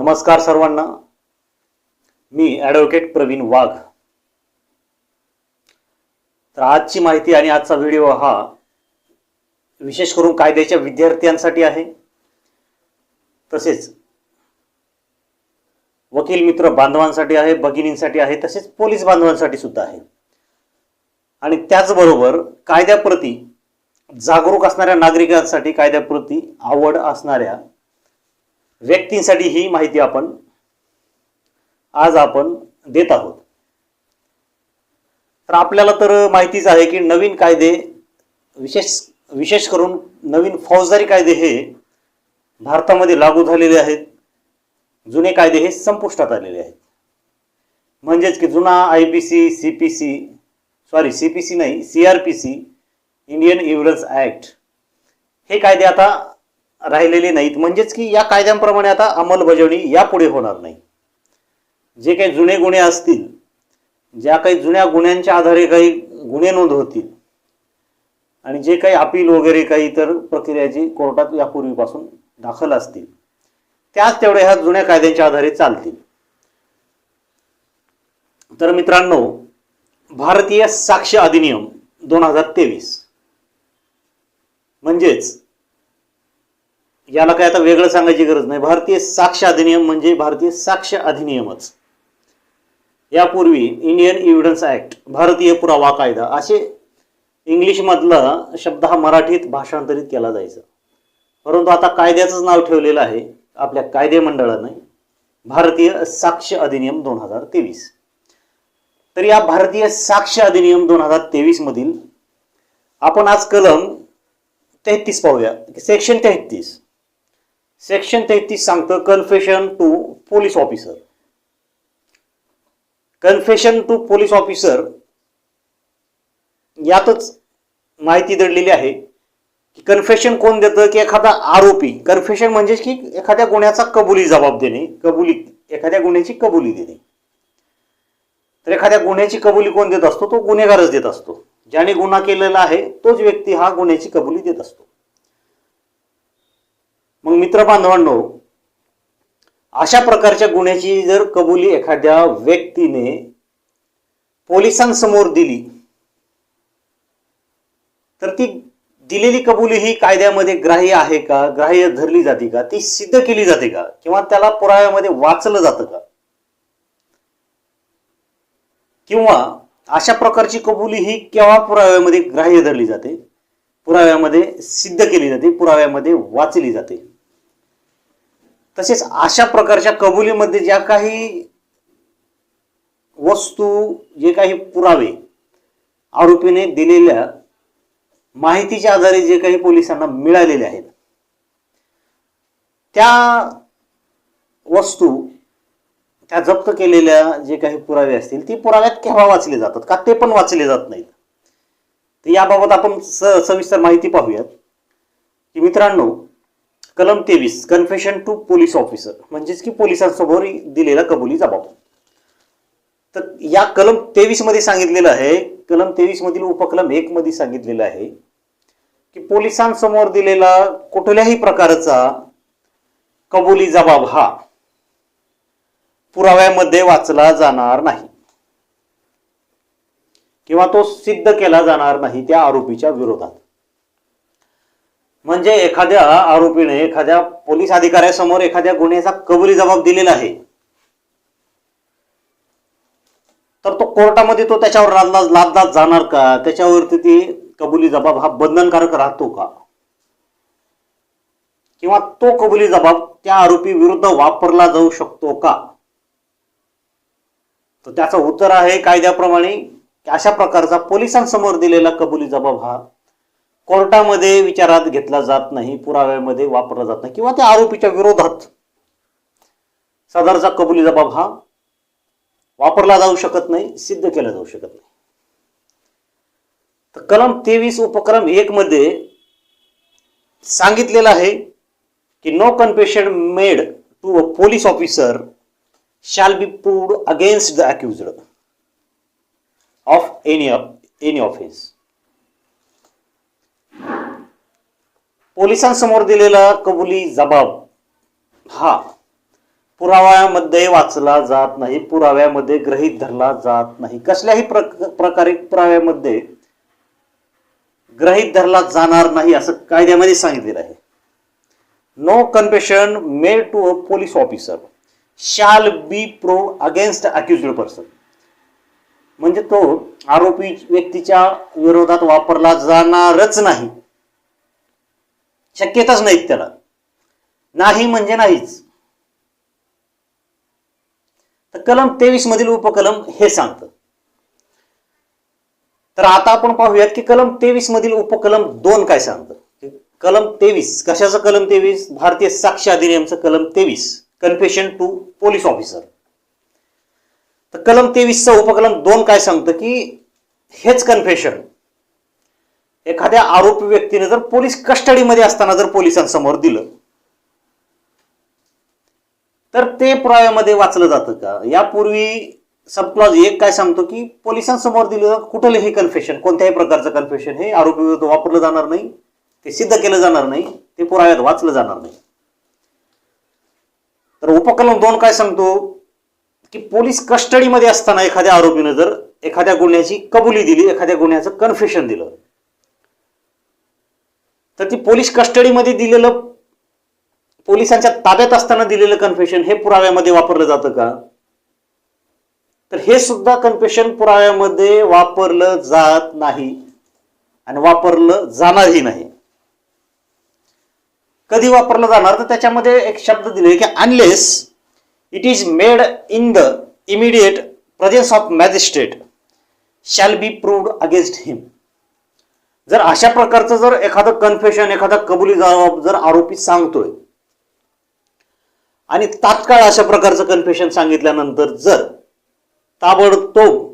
नमस्कार सर्वांना. मी ॲडव्होकेट प्रवीण वाघ. तर आजची माहिती आणि आजचा व्हिडिओ हा विशेष करून कायद्याच्या विद्यार्थ्यांसाठी आहे. तसेच वकील मित्र बांधवांसाठी आहे भगिनींसाठी आहे तसेच पोलीस बांधवांसाठी सुद्धा आहे. आणि त्याचबरोबर कायद्याप्रती जागरूक असणाऱ्या नागरिकांसाठी कायद्याप्रती आवड असणाऱ्या व्यक्तींसाठी ही माहिती आपण आज आपण देत आहोत. तर आपल्याला तर माहितीच आहे की नवीन कायदे विशेष विशेष करून नवीन फौजदारी कायदे हे भारतामध्ये लागू झालेले आहेत. जुने कायदे हे संपुष्टात आलेले आहेत. म्हणजेच की जुना I P C C P C sorry C P C नाही C R P C Indian evidence act हे कायदे आता राहिलेली नाहीत. म्हणजेच की या कायद्यांप्रमाणे आता अंमलबजावणी यापुढे होणार नाही. जे काही जुने गुन्हे असतील ज्या काही जुन्या गुन्ह्यांच्या आधारे काही गुन्हे नोंद होतील आणि जे काही अपील वगैरे काही इतर प्रक्रिया जी कोर्टात यापूर्वीपासून दाखल असतील त्याच तेवढ्या ह्या जुन्या कायद्यांच्या आधारे चालतील. तर मित्रांनो भारतीय साक्ष अधिनियम दोन हजार तेवीस. म्हणजेच याला काय आता वेगळं सांगायची गरज नाही. भारतीय साक्ष अधिनियम म्हणजे भारतीय साक्ष अधिनियमच. यापूर्वी इंडियन इव्हिडन्स ॲक्ट भारतीय पुरावा कायदा असे इंग्लिशमधला शब्द हा मराठीत भाषांतरित केला जायचा. परंतु आता कायद्याचंच नाव ठेवलेलं आहे आपल्या कायदे मंडळाने भारतीय साक्ष अधिनियम दोन हजार तेवीस. तर या भारतीय साक्ष अधिनियम दोन हजार तेवीसमधील आपण आज कलम तेहतीस पाहूया. सेक्शन तेहतीस. सेक्शन तेहतीस सांगतं confession to police officer confession to police officer यातच माहिती दडलेली आहे की कन्फेशन कोण देतं? की एखादा आरोपी. कन्फेशन म्हणजे की एखाद्या गुन्ह्याचा कबुली जबाब देणे कबुली एखाद्या गुन्ह्याची कबुली देणे. तर एखाद्या गुन्ह्याची कबुली कोण देत असतो? तो गुन्हेगारच देत असतो. ज्याने गुन्हा केलेला आहे तोच व्यक्ती हा गुन्ह्याची कबुली देत असतो. मग मित्र बांधवांनो अशा प्रकारच्या गुन्ह्याची जर कबुली एखाद्या व्यक्तीने पोलिसांसमोर दिली तर ती दिलेली कबुली ही कायद्यामध्ये ग्राह्य आहे का? ग्राह्य धरली जाते का? ती सिद्ध केली जाते का? किंवा त्याला पुराव्यामध्ये वाचलं जातं का? किंवा अशा प्रकारची कबुली ही केव्हा पुराव्यामध्ये ग्राह्य धरली जाते? पुराव्यामध्ये सिद्ध केली जाते पुराव्यामध्ये वाचली जाते. तसेच अशा प्रकारच्या कबुलीमध्ये ज्या काही वस्तू जे काही पुरावे आरोपीने दिलेल्या माहितीच्या आधारे जे काही पोलिसांना मिळालेले आहेत त्या वस्तू त्या जप्त केलेल्या जे काही पुरावे असतील ती पुराव्यात केव्हा वाचले जातात? का ते पण वाचले जात नाहीत? तर याबाबत आपण स सविस्तर माहिती पाहूयात. की मित्रांनो कलम तेवीस कन्फेशन टू पोलीस ऑफिसर म्हणजेच की पोलिसांसमोर दिलेला कबुली जबाब. तर या कलम तेवीसमध्ये सांगितलेलं आहे कलम तेवीस मधील उपकलम एक मध्ये सांगितलेलं आहे की पोलिसांसमोर दिलेला कुठल्याही प्रकारचा कबुली जबाब हा पुराव्यामध्ये वाचला जाणार नाही. किंवा तो सिद्ध केला जाणार नाही त्या आरोपीच्या विरोधात. म्हणजे एखाद्या आरोपीने एखाद्या पोलीस अधिकाऱ्यासमोर एखाद्या गुन्ह्याचा कबुली जबाब दिलेला आहे. तर तो कोर्टामध्ये तो त्याच्यावर लादला लादला जाणार का? त्याच्यावरती ती कबुली जबाब हा बंधनकारक राहतो का? किंवा तो कबुली जबाब त्या आरोपी विरुद्ध वापरला जाऊ शकतो का? तर त्याचं उत्तर आहे कायद्याप्रमाणे अशा प्रकारचा पोलिसांसमोर दिलेला कबुली जबाब हा कोर्टामध्ये विचारात घेतला जात नाही पुराव्यामध्ये वापरला जात नाही किंवा त्या आरोपीच्या विरोधात सदरचा कबुली जबाब हा वापरला जाऊ शकत नाही सिद्ध केला जाऊ शकत नाही. तर कलम तेवीस उपक्रम एक मध्ये सांगितलेलं आहे की no confession made to a police officer shall be proved against the accused of any any offence पोलिसांसमोर दिलेला कबुली जबाब हा पुराव्यामध्ये वाचला जात नाही पुराव्यामध्ये गृहीत धरला जात नाही. कसल्याही प्रकारे पुराव्यामध्ये ग्रहित धरला जाणार नाही असं कायद्यामध्ये सांगितलेलं आहे. No confession made to a police officer shall be proved against accused person म्हणजे तो आरोपी व्यक्तीच्या विरोधात वापरला जाणारच नाही. शक्यताच नाहीत त्याला. नाही म्हणजे नाहीच. तर कलम तेवीस मधील उपकलम हे सांगतं. तर आता आपण पाहूयात की कलम तेवीस मधील उपकलम दोन काय सांगतं? कलम तेवीस. कशाचं कलम तेवीस? भारतीय साक्ष अधिनियमचं कलम तेवीस. कन्फेशन टू पोलीस ऑफिसर तर कलम तेवीसचं उपकलम दोन काय सांगतं की हेच कन्फेशन एखाद्या आरोपी व्यक्तीने जर पोलीस कस्टडीमध्ये असताना जर पोलिसांसमोर दिलं तर ते पुराव्यामध्ये वाचलं जातं का? यापूर्वी सबक्लॉज एक काय सांगतो की पोलिसांसमोर दिलं कुठलं हे कन्फेशन कोणत्याही प्रकारचं कन्फेशन हे आरोपी विरुद्ध वापरलं जाणार नाही ते सिद्ध केलं जाणार नाही ते पुराव्यात वाचलं जाणार नाही. तर उपकलम दोन काय सांगतो की पोलीस कस्टडीमध्ये असताना एखाद्या आरोपीनं जर एखाद्या गुन्ह्याची कबुली दिली एखाद्या गुन्ह्याचं कन्फेशन दिलं तर ती पोलीस कस्टडीमध्ये दिलेलं पोलिसांच्या ताब्यात असताना दिलेलं कन्फेशन हे पुराव्यामध्ये वापरलं जातं का? तर हे सुद्धा कन्फेशन पुराव्यामध्ये वापरलं जात नाही आणि वापरलं जाणारही नाही. कधी वापरलं जाणार? तर त्याच्यामध्ये एक शब्द दिले की unless it is made in the immediate presence of magistrate shall be proved against him जर अशा प्रकारचं जर एखादं कन्फेशन एखादा कबुली जबाब जर आरोपी सांगतोय आणि तात्काळ अशा प्रकारचं कन्फेशन सांगितल्यानंतर जर ताबडतोब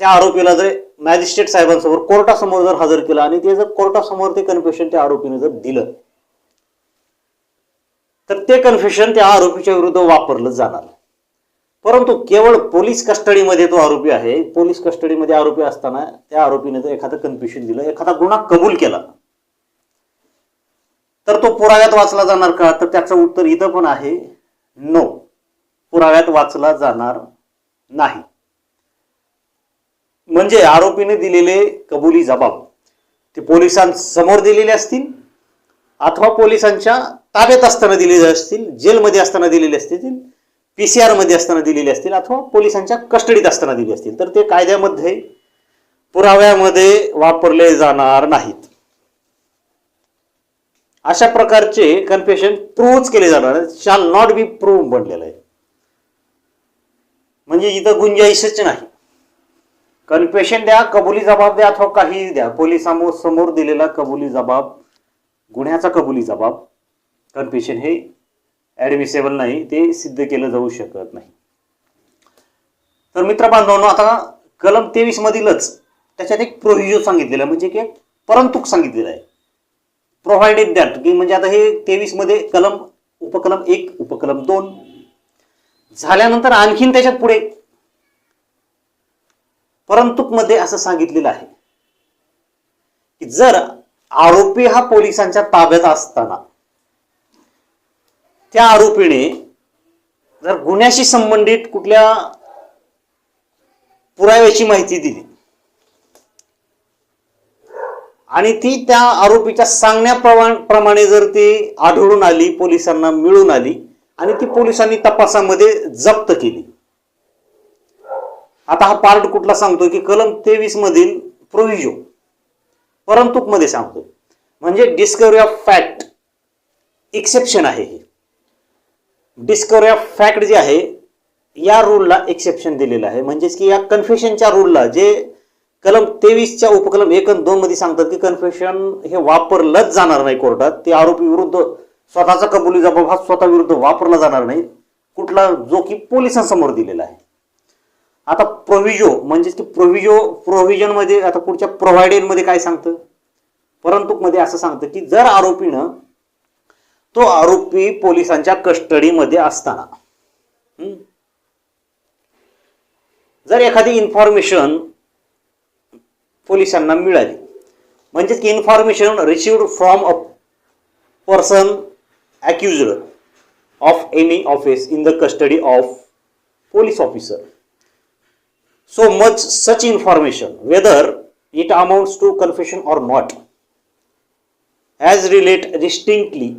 त्या आरोपीला जर मॅजिस्ट्रेट साहेबांसमोर कोर्टासमोर जर हजर केलं आणि ते जर कोर्टासमोर ते कन्फेशन त्या आरोपीने जर दिलं तर ते कन्फेशन त्या आरोपीच्या विरुद्ध वापरलं जाणार परंतु केवळ पोलीस कस्टडीमध्ये तो आरोपी आहे. पोलीस कस्टडीमध्ये आरोपी असताना त्या आरोपीने जर एखादं कन्फ्युशन दिलं एखादा गुन्हा कबूल केला तर तो पुराव्यात वाचला जाणार का? तर त्याचं उत्तर इथं पण आहे नो पुराव्यात वाचला जाणार नाही. म्हणजे आरोपीने दिलेले कबुली जबाब ते पोलिसांसमोर दिलेले असतील अथवा पोलिसांच्या ताब्यात असताना दिलेले असतील जेलमध्ये असताना दिलेले असतील पी सी मध्ये असताना दिलेले असतील अथवा पोलिसांच्या कस्टडीत असताना दिली असतील तर ते कायद्यामध्ये पुराव्यामध्ये वापरले जाणार नाहीत. अशा प्रकारचे कन्फेशन प्रूव्हच केले जाणार शाल नॉट बी प्रूव्ह बनलेलं आहे. म्हणजे इथं गुंजाईशच नाही. कन्फेशन द्या कबुली जबाब द्या अथवा काही द्या. पोलिसांसमोर समोर दिलेला कबुली जबाब गुन्ह्याचा कबुली जबाब कन्फेशन हे ॲडमिसेबल नाही ते सिद्ध केलं जाऊ शकत नाही. तर मित्र बांधवांनो आता कलम तेवीस मधीलच त्याच्यात एक प्रोव्हिजन सांगितलेलं आहे म्हणजे की परंतु सांगितलेलं आहे. प्रोव्हाइडेड दॅट की म्हणजे आता हे तेवीसमध्ये कलम उपकलम एक उपकलम दोन. झाल्यानंतर आणखीन त्याच्यात पुढे परंतुकमध्ये असं सांगितलेलं आहे की जर आरोपी हा पोलिसांच्या ताब्यात असताना त्या आरोपीने जर गुन्ह्याशी संबंधित कुठल्या पुराव्याची माहिती दिली आणि ती त्या आरोपीच्या सांगण्याप्रमाणे जर ती आढळून आली पोलिसांना मिळून आली आणि ती पोलिसांनी तपासामध्ये जप्त केली. आता हा पार्ट कुठला सांगतो की कलम तेवीस मधील प्रोव्हिजो परंतु मध्ये सांगतो म्हणजे डिस्कवरी ऑफ फॅक्ट एक्सेप्शन आहे हे. डिस्कवरी ऑफ फॅक्ट जे आहे या रूलला एक्सेप्शन दिलेलं आहे. म्हणजेच की या कन्फेशनच्या रूलला जे कलम तेवीसच्या उपकलम एक आणि दोन मध्ये सांगतात की कन्फेशन हे वापरलंच जाणार नाही कोर्टात. ते आरोपी विरुद्ध स्वतःचा कबुली जबाब हा स्वतः विरुद्ध वापरला जाणार नाही. कुठला जो की पोलिसांसमोर दिलेला आहे. आता प्रोव्हिजो म्हणजेच की प्रोव्हिजो प्रोव्हिजनमध्ये आता पुढच्या प्रोव्हायडेडमध्ये काय सांगतं? परंतु मध्ये असं सांगतं की जर आरोपीनं तो आरोपी पोलिसांच्या कस्टडीमध्ये असताना. जर एखादी इन्फॉर्मेशन पोलिसांना मिळाली म्हणजे की information received from a person accused of any offence in the custody of police officer so much such information whether it amounts to confession or not as relate distinctly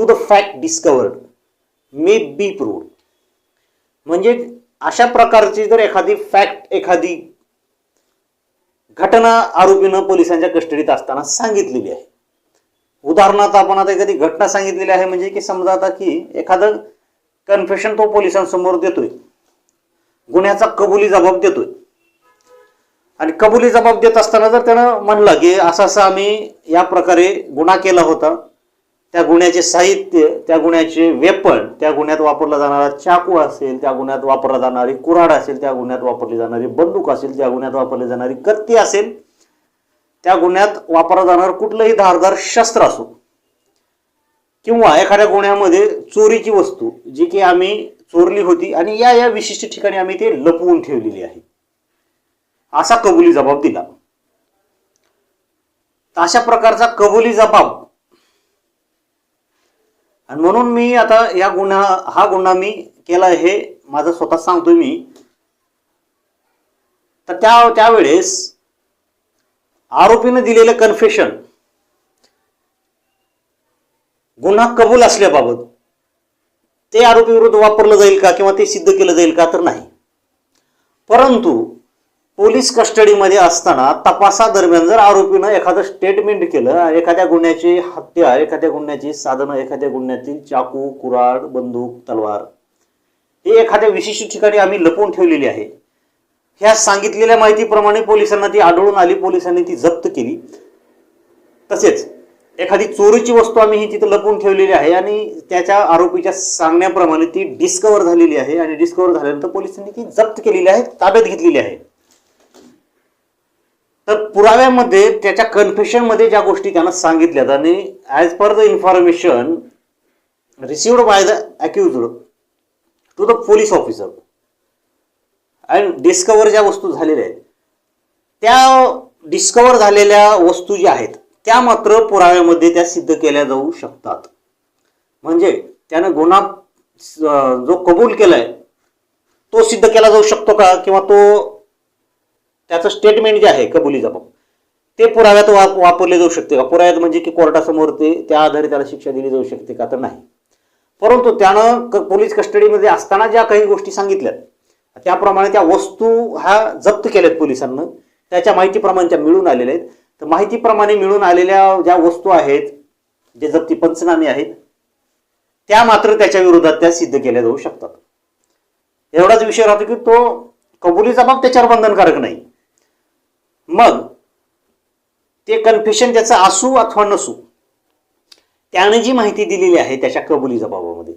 to the fact discovered may be proved म्हणजे अशा प्रकारची जर एखादी fact एखादी घटना आरोपीनं पोलिसांच्या कस्टडीत असताना सांगितलेली आहे. उदाहरणार्थ आपण आता एखादी घटना सांगितलेली आहे म्हणजे की समजा आता की एखादं कन्फेशन तो पोलिसांसमोर देतोय. गुन्ह्याचा कबुली जबाब देतोय. आणि कबुली जबाब देत असताना जर त्यानं म्हणलं की असं असं आम्ही या प्रकारे गुन्हा केला होता त्या गुन्ह्याचे साहित्य त्या गुन्ह्याचे वेपन त्या गुन्ह्यात वापरला जाणारा चाकू असेल त्या गुन्ह्यात वापरला जाणारी कुऱ्हाड असेल त्या गुन्ह्यात वापरली जाणारी बंदूक असेल त्या गुन्ह्यात वापरली जाणारी कत्ती असेल त्या गुन्ह्यात वापरलं जाणारं कुठलंही धारदार शस्त्र असो किंवा एखाद्या गुन्ह्यामध्ये चोरीची वस्तू जी की आम्ही चोरली होती आणि या या विशिष्ट ठिकाणी आम्ही ते लपवून ठेवलेली आहे. असा कबुली जबाब दिला. तर अशा प्रकारचा कबुली जबाब आणि म्हणून मी आता या गुन्हा हा गुन्हा मी केला हे माझं स्वतः सांगतोय मी. तर त्या त्यावेळेस आरोपीनं दिलेलं कन्फेशन गुन्हा कबूल असल्याबाबत ते आरोपी विरुद्ध वापरलं जाईल का किंवा ते सिद्ध केलं जाईल का तर नाही. परंतु पोलीस कस्टडीमध्ये असताना तपासादरम्यान जर आरोपीनं एखादं स्टेटमेंट केलं एखाद्या गुन्ह्याची हत्या एखाद्या गुन्ह्याची साधनं एखाद्या गुन्ह्यातील चाकू कुऱ्हाड बंदूक तलवार हे एखाद्या विशिष्ट ठिकाणी आम्ही लपवून ठेवलेली आहे. ह्या सांगितलेल्या माहितीप्रमाणे पोलिसांना ती आढळून आली पोलिसांनी ती जप्त केली. तसेच एखादी चोरीची वस्तू आम्ही ही तिथं लपवून ठेवलेली आहे आणि त्याच्या आरोपीच्या सांगण्याप्रमाणे ती डिस्कवर झालेली आहे आणि डिस्कवर झाल्यानंतर पोलिसांनी ती जप्त केलेली आहे ताब्यात घेतलेली आहे. पुराव्यामध्ये त्याच्या कन्फेशनमध्ये ज्या गोष्टी त्यानं सांगितल्यात आणि as per the information received by the accused to the police officer and discover ज्या वस्तू झालेल्या आहेत त्या डिस्कवर झालेल्या वस्तू ज्या आहेत त्या मात्र पुराव्यामध्ये त्या सिद्ध केल्या जाऊ शकतात. म्हणजे त्यानं गुन्हा जो कबूल केलाय तो सिद्ध केला जाऊ शकतो का? किंवा तो त्याचं स्टेटमेंट जे आहे कबुली जबाब ते पुराव्यात वाप वापरले जाऊ शकते का? पुराव्यात म्हणजे की कोर्टासमोर ते त्या आधारे त्याला शिक्षा दिली जाऊ शकते का? तर नाही. परंतु त्यानं क पोलीस कस्टडीमध्ये असताना ज्या काही गोष्टी सांगितल्यात त्याप्रमाणे त्या वस्तू ह्या जप्त केल्यात पोलिसांना. त्याच्या माहितीप्रमाणे त्या मिळून आलेल्या आहेत. तर माहितीप्रमाणे मिळून आलेल्या ज्या वस्तू आहेत जे जप्ती पंचनामे आहेत त्या मात्र त्याच्या विरोधात त्या सिद्ध केल्या जाऊ शकतात. एवढाच विषय राहतो की तो कबुलीचा बाब त्याच्यावर बंधनकारक नाही. मग ते कन्फेशन त्याचं असू अथवा नसू त्याने जी माहिती दिलेली आहे त्याच्या कबुली जबाबामध्ये.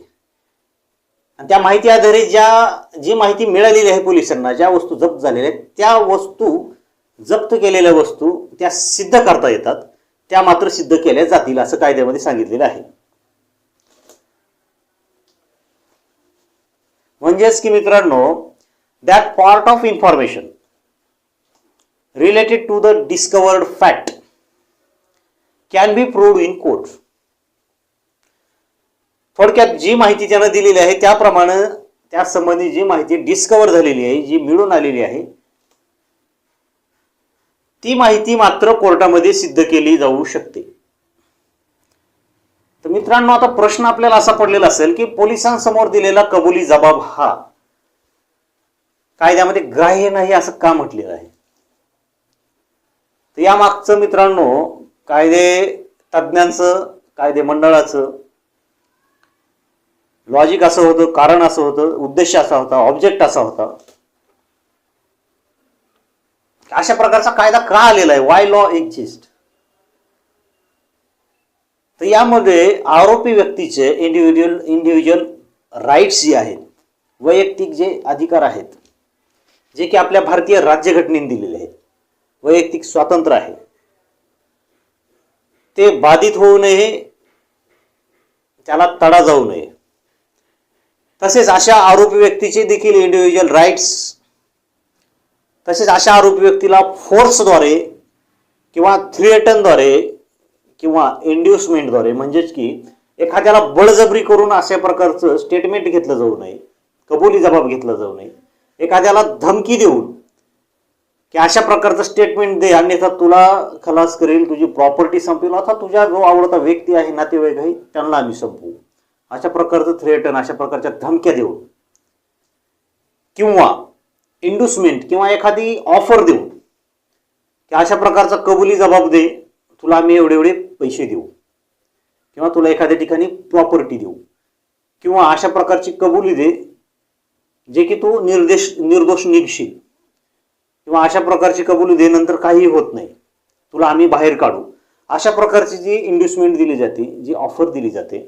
आणि त्या माहिती आधारे ज्या जी माहिती मिळालेली आहे पोलिसांना ज्या वस्तू जप्त झालेल्या आहेत त्या वस्तू जप्त केलेल्या वस्तू त्या सिद्ध करता येतात. त्या मात्र सिद्ध केल्या जातील असं कायद्यामध्ये सांगितलेलं आहे. म्हणजेच की मित्रांनो that part of information related to the discovered fact can be proved in court थोडक्यात जी माहिती त्यानं दिलेली आहे त्याप्रमाणे त्यासंबंधी जी माहिती डिस्कवर झालेली आहे जी मिळून आलेली आहे ती माहिती मात्र कोर्टामध्ये सिद्ध केली जाऊ शकते. तर मित्रांनो आता प्रश्न आपल्याला असा पडलेला असेल की पोलिसांसमोर दिलेला कबुली जबाब हा कायद्यामध्ये ग्राह्य नाही असं का म्हटलेलं आहे? तर या मागचं मित्रांनो कायदे तज्ज्ञांचं कायदे मंडळाचं लॉजिक असं होतं कारण असं होतं उद्देश असा होता ऑब्जेक्ट असा होता. अशा प्रकारचा कायदा का आलेला आहे? वाय लॉ एक्झिस्ट तर यामध्ये आरोपी व्यक्तीचे इंडिव्हिज्युअल इंडिव्हिज्युअल राईट्स जे आहेत वैयक्तिक जे अधिकार आहेत जे की आपल्या भारतीय राज्यघटनेने दिलेले आहेत. वैयक्तिक स्वातंत्र्य आहे. ते बाधित होऊ नये त्याला तडा जाऊ नये. तसेच अशा आरोपी व्यक्तीचे देखील इंडिव्हिज्युअल राईट्स तसेच अशा आरोपी व्यक्तीला फोर्सद्वारे किंवा थ्रिएटनद्वारे किंवा इंड्युसमेंटद्वारे म्हणजेच की एखाद्याला बळजबरी करून अशा प्रकारचं स्टेटमेंट घेतलं जाऊ नये कबुली जबाब घेतला जाऊ नये. एखाद्याला धमकी देऊन की अशा प्रकारचं स्टेटमेंट दे अन्यथा तुला खलास करेल तुझी प्रॉपर्टी संपेल अथवा तुझ्या जो आवडता व्यक्ती आहे नातेवाईक आहे त्यांना आम्ही संपवू. अशा प्रकारचं थ्रेटन अशा प्रकारच्या धमक्या देऊन. किंवा इंडुसमेंट किंवा एखादी ऑफर देऊन. की अशा प्रकारचा कबुली जबाब दे तुला आम्ही एवढे एवढे पैसे देऊ. किंवा तुला एखाद्या ठिकाणी प्रॉपर्टी देऊ. किंवा अशा प्रकारची कबुली दे जे की तू निर्देश निर्दोष निघशील. किंवा अशा प्रकारची कबुली दे नंतर काहीही होत नाही. तुला आम्ही बाहेर काढू. अशा प्रकारची जी इंड्युसमेंट दिली जाते जी ऑफर दिली जाते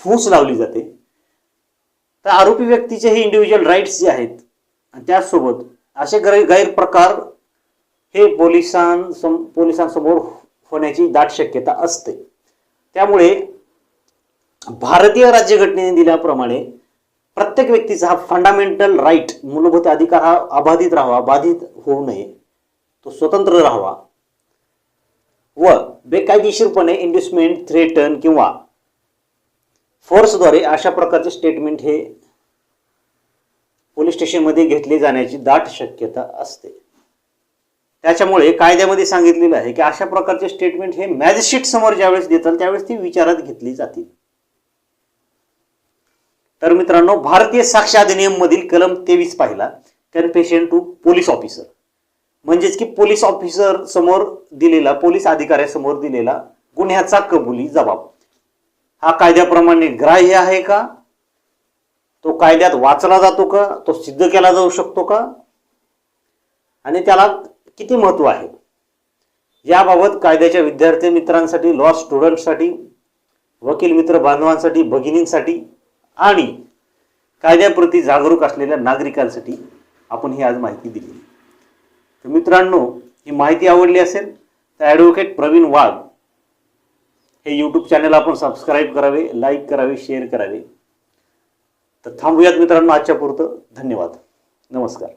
फूस लावली जाते तर आरोपी व्यक्तीचे हे इंडिव्हिज्युअल राईट्स जे आहेत आणि त्याचसोबत असे गैर गैरप्रकार हे पोलिसांसम पोलिसांसमोर होण्याची दाट शक्यता असते. त्यामुळे भारतीय राज्यघटनेने दिल्याप्रमाणे प्रत्येक व्यक्तीचा हा फंडामेंटल राईट मूलभूत अधिकार हा अबाधित राहावा बाधित होऊ नये तो स्वतंत्र राहावा. व बेकायदेशीरपणे इंड्युसमेंट थ्रेटन किंवा फोर्सद्वारे अशा प्रकारचे स्टेटमेंट हे पोलीस स्टेशनमध्ये घेतले जाण्याची दाट शक्यता असते. त्याच्यामुळे कायद्यामध्ये सांगितलेलं आहे की अशा प्रकारचे स्टेटमेंट हे मॅजिस्ट्रेट समोर ज्यावेळेस देतात त्यावेळेस ती विचारात घेतली जातील. तर मित्रांनो भारतीय साक्ष अधिनियम मधील कलम तेवीस पाहिला. कन्फेशन टू पोलीस ऑफिसर म्हणजेच की पोलीस ऑफिसर समोर दिलेला पोलीस अधिकाऱ्यासमोर दिलेला गुन्ह्याचा कबुली जबाब. हा कायद्याप्रमाणे ग्राह्य आहे का? तो कायद्यात वाचला जातो का? तो सिद्ध केला जाऊ शकतो का? आणि त्याला किती महत्त्व आहे? याबाबत कायद्याच्या विद्यार्थी मित्रांसाठी लॉ स्टुडंटसाठी वकील मित्र बांधवांसाठी भगिनींसाठी आणि कायद्याप्रती जागरूक असलेल्या नागरिकांसाठी आपण ही आज माहिती दिली. तर मित्रांनो ही माहिती आवडली असेल तर ॲडव्होकेट प्रवीण वाघ हे यूट्यूब चॅनल आपण सबस्क्राईब करावे लाईक करावे शेअर करावे. तर थांबूयात मित्रांनो आजच्या पुरतं. धन्यवाद. नमस्कार.